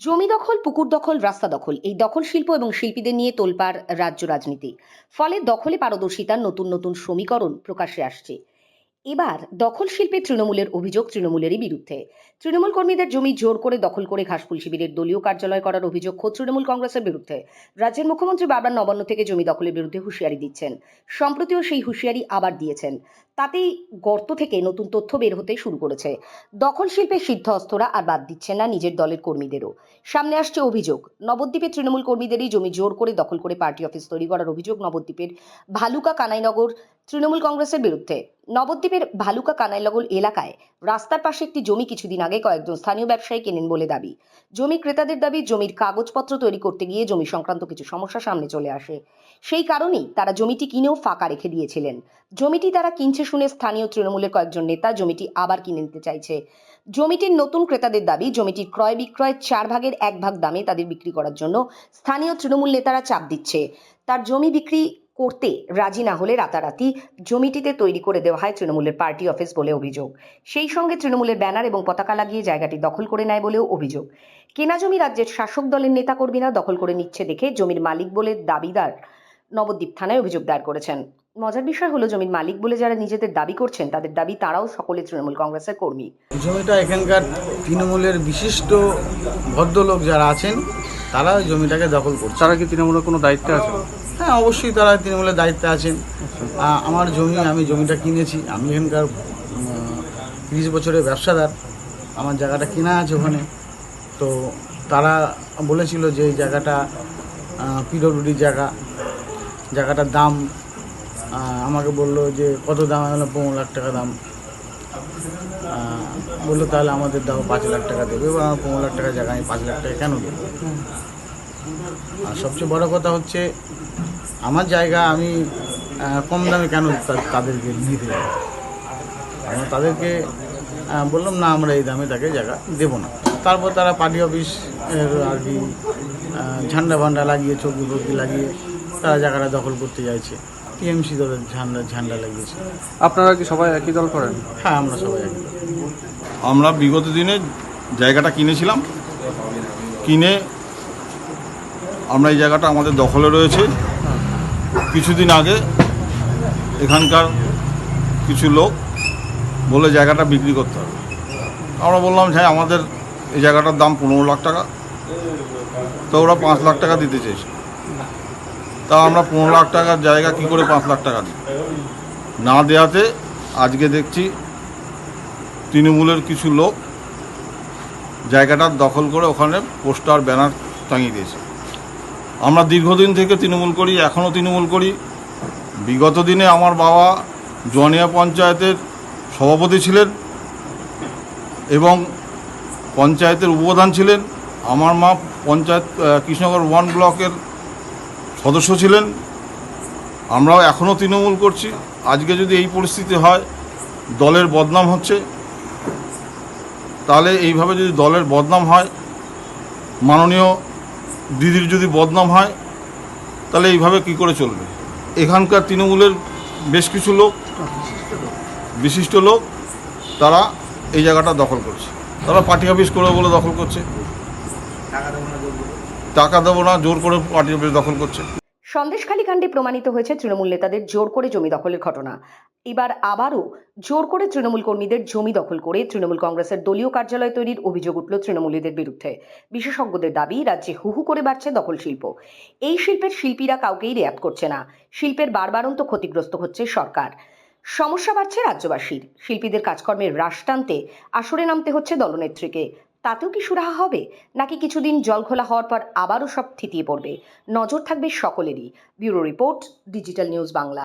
জমি দখল, পুকুর দখল, রাস্তা দখল, এই দখল শিল্প এবং শিল্পীদের নিয়ে তোলপাড় রাজ্য রাজনীতি। ফলে দখলে পারদর্শিতার নতুন নতুন সমীকরণ প্রকাশে আসছে। এবার দখল শিল্পে তৃণমূলের অভিযোগ তৃণমূলেরই বিরুদ্ধে। তৃণমূল কর্মীদের জমি জোর করে দখল করে ঘাসফুল শিবিরের দলীয় কার্যালয় করার অভিযোগ খোদ তৃণমূল কংগ্রেসের বিরুদ্ধে। রাজ্যের মুখ্যমন্ত্রী বারবার নবান্ন থেকে জমি দখলের বিরুদ্ধে হুঁশিয়ারি দিচ্ছেন। সম্প্রতিও সেই হুঁশিয়ারি আবার দিয়েছেন। তাতেই গর্ত থেকে নতুন তথ্য বের হতে শুরু করেছে। দখল শিল্পে সিদ্ধহস্তরা আর বাদ দিচ্ছে না নিজের দলের কর্মীদেরও। সামনে আসছে অভিযোগ। নবদ্বীপে তৃণমূল কর্মীদেরই জমি জোর করে দখল করে পার্টি অফিস তৈরি করার অভিযোগ নবদ্বীপের ভালুকা কানাইনগর তৃণমূল কংগ্রেসের বিরুদ্ধে। নবদ্বীপের ভালুকা কানাইনগর এলাকায় রাস্তার পাশে একটি জমি কিছুদিন আগে কয়েকজন স্থানীয় ব্যবসায়ী কেনেন বলে দাবি। জমি ক্রেতাদের দাবি, জমির কাগজপত্র তৈরি করতে গিয়ে জমি সংক্রান্ত কিছু সমস্যা সামনে চলে আসে। সেই কারণেই তারা জমিটি কিনেও ফাঁকা রেখে দিয়েছিলেন। জমিটি তারা কিনছে শুনে স্থানীয় তৃণমূলের কয়েকজন নেতা জমিটি আবার কিনে নিতে চাইছে। জমিটির নতুন ক্রেতাদের দাবি, জমিটির ক্রয় বিক্রয় চার ভাগের এক ভাগ দামে তাদের বিক্রি করার জন্য স্থানীয় তৃণমূল নেতারা চাপ দিচ্ছে। তার জমি বিক্রি করতে রাজি না হলে রাতারাতি জমিটিতে তৈরি করে দেওয়া হয় তৃণমূলের পার্টি অফিস বলে অভিযোগ। সেই সঙ্গে তৃণমূলের ব্যানার এবং পতাকা লাগিয়ে জায়গাটি দখল করে নেয় বলেও অভিযোগ। কেনা জমি রাজ্যের শাসক দলের নেতাকর্মীরা দখল করে নিচ্ছে দেখে জমির মালিক বলে দাবিদার নবদ্বীপ থানায় অভিযোগ দায়ের করেছেন। মজার বিষয় হলো জমির মালিক বলে যারা নিজেদের দাবি করছেন তাদের দাবি তারাও সকলে তৃণমূল কংগ্রেসের কর্মী। জমিটা এখানকার তৃণমূলের বিশিষ্ট ভদ্রলোক যারা আছেন তারা জমিটাকে দখল করছে তারা কি তৃণমূলের কোনো দায়িত্বে আছে হ্যাঁ অবশ্যই তারা তৃণমূলের দায়িত্বে আছেন। আমার জমি, আমি জমিটা কিনেছি। আমি এখানকার তিরিশ বছরের ব্যবসাদার। আমার জায়গাটা কেনা আছে ওখানে। তো তারা বলেছিল যে এই জায়গাটা পিডব্লিউডি জায়গা। জায়গাটার দাম আমাকে বলল যে কত দাম বললাম পনেরো লাখ টাকা দাম। বলল তাহলে আমাদের দাও পাঁচ লাখ টাকা দেবে। এবার আমার পনেরো লাখ টাকা জায়গা আমি পাঁচ লাখ টাকা কেন দেবো? আর সবচেয়ে বড় কথা হচ্ছে আমার জায়গা আমি কম দামে কেন তাদেরকে যাব? আমরা তাদেরকে বললাম না আমরা এই দামে তাকে জায়গা দেবো না। তারপর তারা পার্টি অফিস এর আর কি ঝান্ডা ফান্ডা লাগিয়ে চৌকি ফকি লাগিয়ে তারা জায়গাটা দখল করতে চাইছে টিএমসি দলের ঝান্ডা ঝান্ডা লাগিয়েছে। আপনারা কি সবাই একই দল করেন? হ্যাঁ আমরা সবাই একই। আমরা বিগত দিনে জায়গাটা কিনেছিলাম। কিনে আমরা এই জায়গাটা আমাদের দখলে রয়েছে। কিছুদিন আগে এখানকার কিছু লোক বলে জায়গাটা বিক্রি করতে হবে। আমরা বললাম হ্যাঁ আমাদের এই জায়গাটার দাম পনেরো লাখ টাকা। তো ওরা পাঁচ লাখ টাকা দিতে চেয়েছে। তা আমরা পনেরো লাখ টাকার জায়গা কি করে পাঁচ লাখ টাকা দিই? না দেওয়াতে আজকে দেখছি তৃণমূলের কিছু লোক জায়গাটা দখল করে ওখানে পোস্টার, ব্যানার টাঙিয়ে দিয়েছে। আমরা দীর্ঘদিন থেকে তৃণমূল করি এখনও তৃণমূল করি। বিগত দিনে আমার বাবা জনিয়া পঞ্চায়েতের সভাপতি ছিলেন এবং পঞ্চায়েতের উপপ্রধান ছিলেন। আমার মা পঞ্চায়েত কৃষ্ণনগর ওয়ান ব্লকের সদস্য ছিলেন। আমরাও এখনও তৃণমূল করছি। আজকে যদি এই পরিস্থিতি হয়, দলের বদনাম হচ্ছে। তাহলে এইভাবে যদি দলের বদনাম হয়, মাননীয় দিদির যদি বদনাম হয়, তাহলে এইভাবে কি করে চলবে? এখানকার তৃণমূলের বেশ কিছু লোক, বিশিষ্ট লোক, তারা এই জায়গাটা দখল করছে। তারা পার্টি অফিস করে বলে দখল করছে। টাকা দেবো না, জোর করে পার্টি অফিস দখল করছে। সন্দেশখালী কাণ্ডে প্রমাণিত হয়েছে তৃণমূল নেতাদের জোর করে জমি দখলের ঘটনা। এবার আবারও জোর করে তৃণমূল কর্মীদের জমি দখল করে তৃণমূল কংগ্রেসের দলীয় কার্যালয় তৈরির অভিযোগ উঠল তৃণমূলীদের বিরুদ্ধে। বিশেষজ্ঞদের দাবি, রাজ্যে হুহু করে বাড়ছে দখল শিল্প। এই শিল্পের শিল্পীরা কাউকেই রেয়াত করছে না। শিল্পের বারবারন্ত ক্ষতিগ্রস্ত হচ্ছে সরকার। সমস্যা বাড়ছে রাজ্যবাসীর। শিল্পীদের কাজকর্মের হ্রাস টানতে আসরে নামতে হচ্ছে দলনেত্রীকে। তাতেও কি সুরাহা হবে? নাকি কিছুদিন জল খোলা হওয়ার পর আবারও সব থিতিয়ে পড়বে? নজর থাকবে সকলেরই। Bureau report, digital news Bangla.